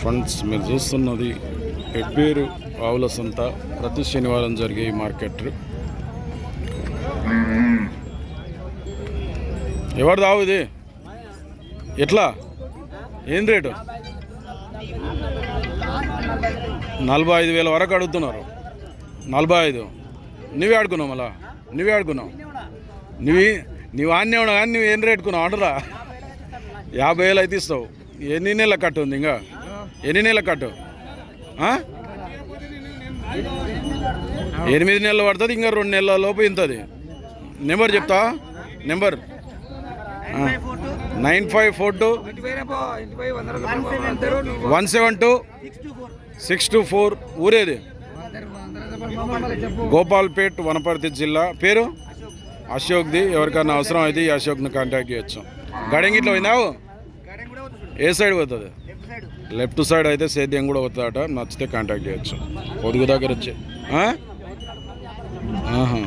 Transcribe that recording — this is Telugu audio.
ఫ్రెండ్స్ మీరు చూస్తున్నది ఎబ్బేరు ఆవుల సంత. ప్రతి శనివారం జరిగే ఈ మార్కెట్ ఎవరిది ఆవు ఇది? ఎట్లా? ఏం రేటు? నలభై ఐదు వేల వరకు అడుగుతున్నారు. నలభై ఐదు. నువ్వే ఆడుకున్నావు మళ్ళా? నువ్వే ఆడుకున్నావు? నువ్వు నువ్వు ఆన్నే ఉన్నావు కానీ నువ్వు ఏం రేటుకున్నావు ఆర్డరా? యాభై వేలు అయితే ఇస్తావు. ఎన్ని నెలల కట్టు ఉంది ఇంకా? ఎన్ని నెలల కట్టు? ఎనిమిది నెలలు పడుతుంది ఇంకా రెండు నెలల లోపు ఇంతది. నెంబర్ చెప్తా? Number? Nine five four two. One seven two. Six two four. ఊరేది? Gopalpet Wanaparthy జిల్లా. పేరు? అశోక్ది ఎవరికైనా అవసరం అయితే ఈ అశోక్ని కాంటాక్ట్ చేయొచ్చు. గడంగిట్లో పోయినావు ఏ సైడ్ పోతుంది? లెఫ్ట్ సైడ్ అయితే సేద్యం కూడా అవుతుందట నచ్చితే కాంటాక్ట్ చేయొచ్చు. పొదుగు దగ్గర వచ్చి. ఆహా.